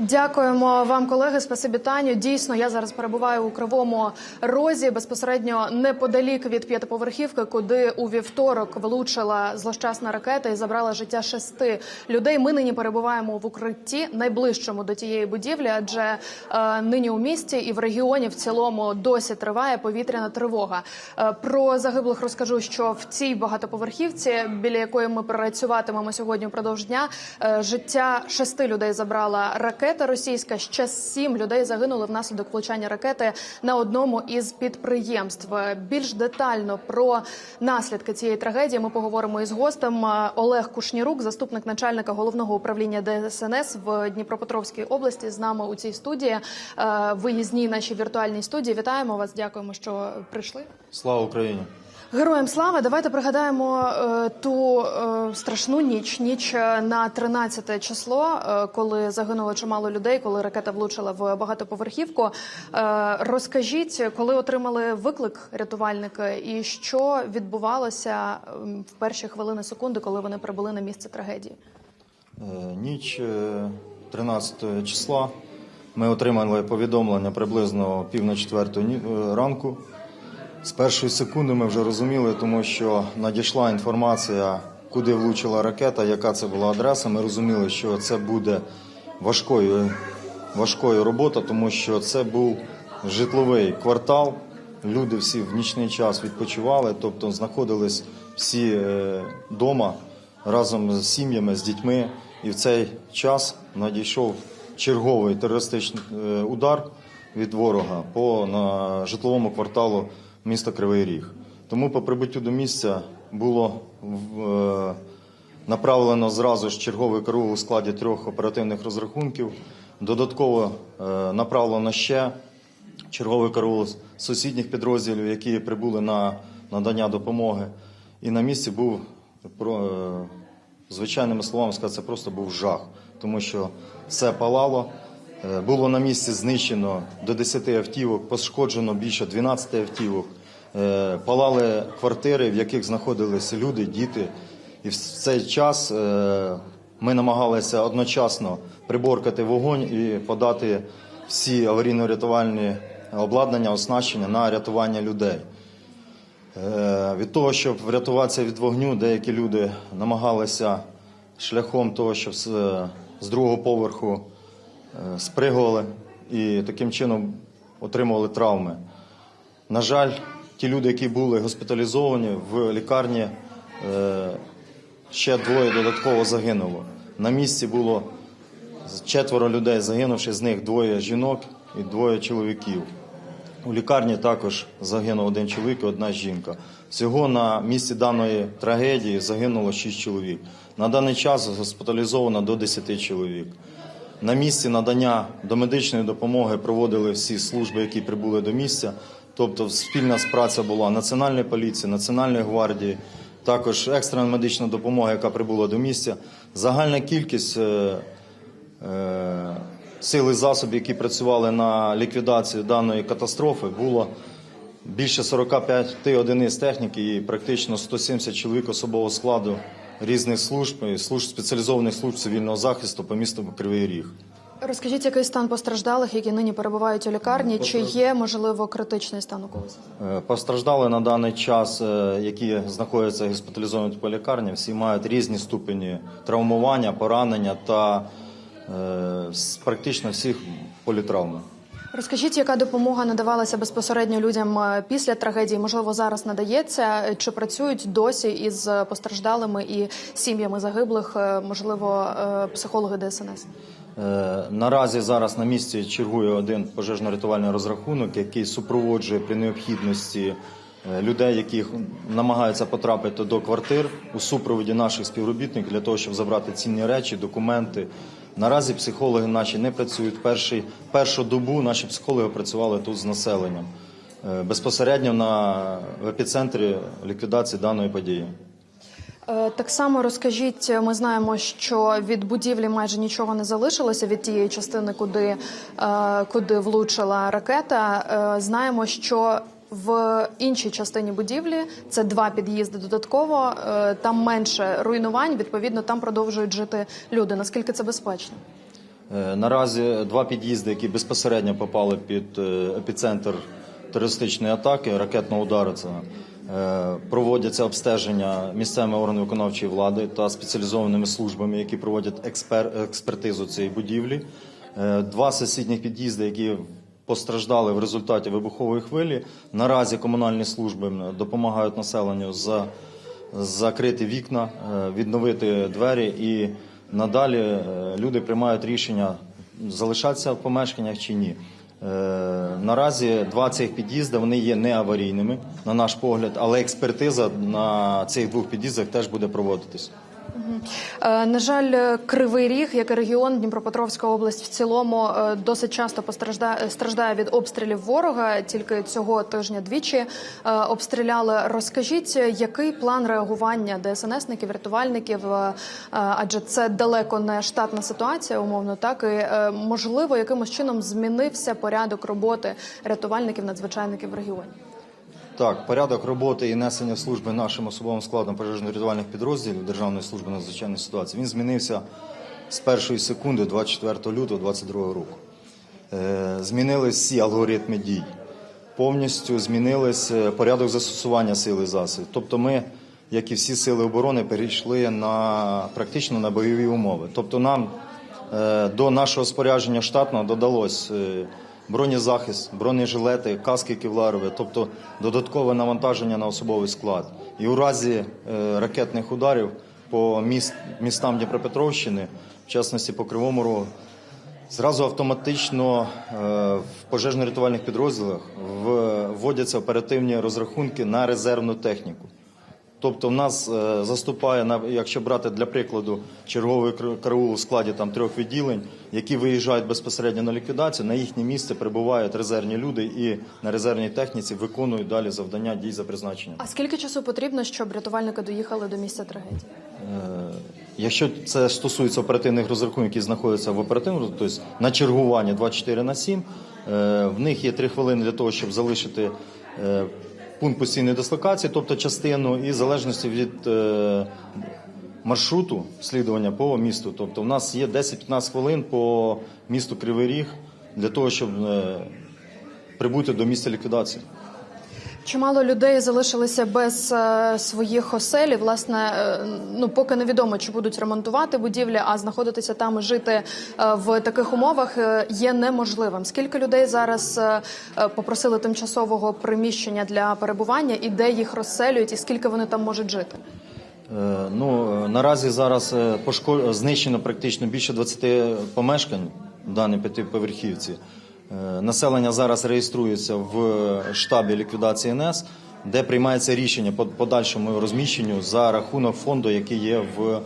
Дякуємо вам, колеги. Спасибі Таню. Дійсно, я зараз перебуваю у кривому розі, безпосередньо неподалік від п'ятиповерхівки, куди у вівторок влучила злощасна ракета і забрала життя шести людей. Ми нині перебуваємо в укритті найближчому до тієї будівлі, адже е, нині у місті і в регіоні в цілому досі триває повітряна тривога. Е, про загиблих розкажу, що в цій багатоповерхівці, біля якої ми працюватимемо сьогодні впродовж дня, е, життя шести людей забрала ракета російська. Ще сім людей загинули внаслідок влучання ракети на одному із підприємств. Більш детально про наслідки цієї трагедії ми поговоримо із гостем Олег Кушнірук, заступник начальника головного управління ДСНС в Дніпропетровській області. З нами у цій студії е, виїзній нашій віртуальній студії. Вітаємо вас. Дякуємо, що прийшли. Слава Україні! Героям слава, давайте пригадаємо е, ту е, страшну ніч, ніч е, на 13 число, коли загинуло чимало людей, коли ракета влучила в багатоповерхівку. Розкажіть, коли отримали виклик рятувальники, і що відбувалося в перші хвилини секунди, коли вони прибули на місце трагедії? Ніч е, 13 числа ми отримали повідомлення приблизно пів на е, ранку. З першої секунди ми вже розуміли, тому що надійшла інформація, куди влучила ракета, яка це була адреса. Ми розуміли, що це буде важкою, важкою робота, тому що це був житловий квартал. Люди всі в нічний час відпочивали, тобто знаходились всі вдома разом з сім'ями, з дітьми. І в цей час надійшов черговий терористичний е, удар від ворога по на житловому кварталу міста Кривий Ріг. Тому по прибуттю до місця було е, направлено зразу ж черговий караул у складі трьох оперативних розрахунків. Додатково е, направлено ще черговий караул сусідніх підрозділів, які прибули на надання допомоги. І на місці був про е, звичайними словами сказати, це просто був жах, тому що все палало. Е, Було на місці знищено до 10 автівок, пошкоджено більше 12 автівок. Е, Палали квартири, в яких знаходилися люди, діти. І в цей час е, ми намагалися одночасно приборкати вогонь і подати всі аварійно-рятувальні обладнання, оснащення на рятування людей. Від того, щоб врятуватися від вогню, деякі люди намагалися шляхом того, що з, другого поверху спригували і таким чином отримували травми. На жаль, ті люди, які були госпіталізовані в лікарні, е, ще двоє додатково загинуло. На місці було четверо людей загинувши, з них двоє жінок і двоє чоловіків. У лікарні також загинув один чоловік і одна жінка. Всього на місці даної трагедії загинуло 6 чоловік. На даний час госпіталізовано до 10 чоловік. На місці надання домедичної допомоги проводили всі служби, які прибули до місця. Тобто спільна спраця була Національної поліції, Національної гвардії, також екстрена медична допомога, яка прибула до місця. Загальна кількість е, е, сил і засобів, які працювали на ліквідацію даної катастрофи, було більше 45 одиниць техніки і практично 170 чоловік особового складу різних служб, служб спеціалізованих служб цивільного захисту по місту Кривий Ріг. Розкажіть, який стан постраждалих, які нині перебувають у лікарні? Чи є можливо критичний стан у когось? Е, Постраждали на даний час, е, які знаходяться госпіталізовані по лікарні, всі мають різні ступені травмування, поранення та е, практично всіх політравми. Розкажіть, яка допомога надавалася безпосередньо людям е, після трагедії? Можливо, зараз надається? Чи працюють досі із постраждалими і сім'ями загиблих? е, Можливо, е, психологи ДСНС? Наразі зараз на місці чергує один пожежно-рятувальний розрахунок, який супроводжує при необхідності людей, які намагаються потрапити до квартир у супроводі наших співробітників для того, щоб забрати цінні речі, документи. Наразі психологи наші не працюють. Перший, першу добу наші психологи працювали тут з населенням е, безпосередньо на в епіцентрі ліквідації даної події. Е, Так само розкажіть, ми знаємо, що від будівлі майже нічого не залишилося від тієї частини, куди, е, куди влучила ракета. Е, Знаємо, що в іншій частині будівлі це два під'їзди додатково. е, Там менше руйнувань. Відповідно, там продовжують жити люди. Наскільки це безпечно? Е, Наразі два під'їзди, які безпосередньо попали під е, епіцентр терористичної атаки, ракетного удару. Це проводяться обстеження місцевими органами виконавчої влади та спеціалізованими службами, які проводять експер, експертизу цієї будівлі. Два сусідніх під'їзди, які постраждали в результаті вибухової хвилі. Наразі комунальні служби допомагають населенню за закрити вікна, е, відновити двері і надалі е, люди приймають рішення залишатися в помешканнях чи ні. Е, Наразі два цих під'їзди вони є не аварійними, на наш погляд, але експертиза на цих двох під'їздах теж буде проводитись. Е, На жаль, Кривий Ріг, як і регіон Дніпропетровська область в цілому е, досить часто постраждає страждає від обстрілів ворога. Тільки цього тижня двічі е, обстріляли. Розкажіть, який план реагування ДСНСників, рятувальників? Адже це далеко не штатна ситуація, умовно так і можливо, якимось чином змінився порядок роботи рятувальників, надзвичайників в регіоні. Так, порядок роботи і несення служби нашим особовим складом пожежно-рятувальних підрозділів Державної служби надзвичайної ситуації він змінився з першої секунди 24 лютого 2022 року. Е, Змінились всі алгоритми дій. Повністю змінились е, порядок застосування сили засобів. Тобто ми, як і всі сили оборони, перейшли на практично на бойові умови. Тобто нам е, до нашого спорядження штатного додалось бронезахист, бронежилети, каски кевларові, тобто додаткове навантаження на особовий склад. І у разі е, ракетних ударів по міст, містам Дніпропетровщини, в частності по Кривому Рогу, Зразу автоматично е, в пожежно-рятувальних підрозділах вводяться оперативні розрахунки на резервну техніку. Тобто в нас е, заступає, якщо брати для прикладу черговий кар- караул у складі там, трьох відділень, які виїжджають безпосередньо на ліквідацію, на їхнє місце прибувають резервні люди і на резервній техніці виконують далі завдання дій за призначенням. А скільки часу потрібно, щоб рятувальники доїхали до місця трагедії? Е, Якщо це стосується оперативних розрахунків, які знаходяться в оперативному, тобто на чергуванні 24 на 7, е, в них є 3 хвилини для того, щоб залишити е, пункт постійної дислокації, тобто частину, і в залежності від е, маршруту слідування по місту. Тобто в нас є 10-15 хвилин по місту Кривий Ріг для того, щоб е, прибути до місця ліквідації. Чимало людей залишилися без е, своїх осель. І, Власне, е, ну поки невідомо, чи будуть ремонтувати будівлі, а знаходитися там і жити е, в таких умовах є неможливим. Скільки людей зараз попросили тимчасового приміщення для перебування, і де їх розселюють, і скільки вони там можуть жити? Ну, наразі зараз е, пошко- знищено практично більше 20 помешкань в даній п'ятиповерхівці. Е, Населення зараз реєструється в штабі ліквідації НС, де приймається рішення по подальшому розміщенню за рахунок фонду, який є в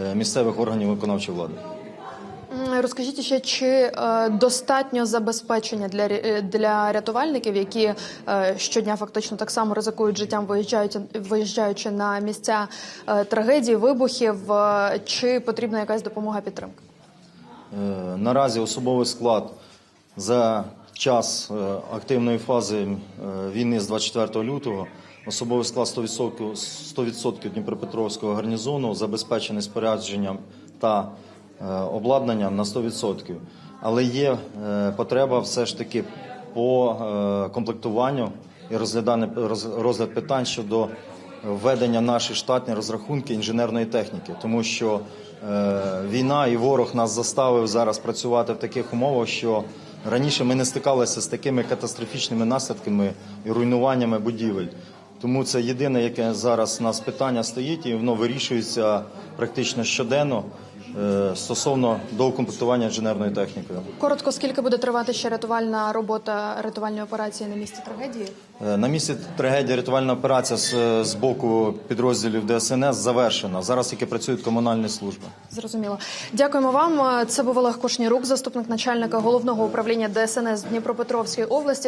е, місцевих органів виконавчої влади. Розкажіть ще, чи е, достатньо забезпечення для для рятувальників, які щодня фактично так само ризикують життям, виїжджають виїжджаючи на місця трагедії, вибухів, чи потрібна якась допомога підтримка? Наразі особовий склад за час е, активної фази е, війни з 24 лютого особовий склад 100%, 100% Дніпропетровського гарнізону забезпечений спорядженням та е, обладнанням на 100%. Але є потреба все ж таки по комплектуванню і розгляд питань щодо введення наші штатні розрахунки інженерної техніки, тому що війна і ворог нас заставив зараз працювати в таких умовах, що раніше ми не стикалися з такими катастрофічними наслідками і руйнуваннями будівель. Тому це єдине, яке зараз у нас питання стоїть, і воно вирішується практично щоденно стосовно доукомплектування інженерною технікою. Коротко, скільки буде тривати ще рятувальна робота рятувальної операції на місці трагедії? Е, На місці трагедії рятувальна операція з, з боку підрозділів ДСНС завершена. Зараз тільки працюють комунальні служби. Зрозуміло. Дякуємо вам. Це був Олег Кушнірук, заступник начальника головного управління ДСНС Дніпропетровської області.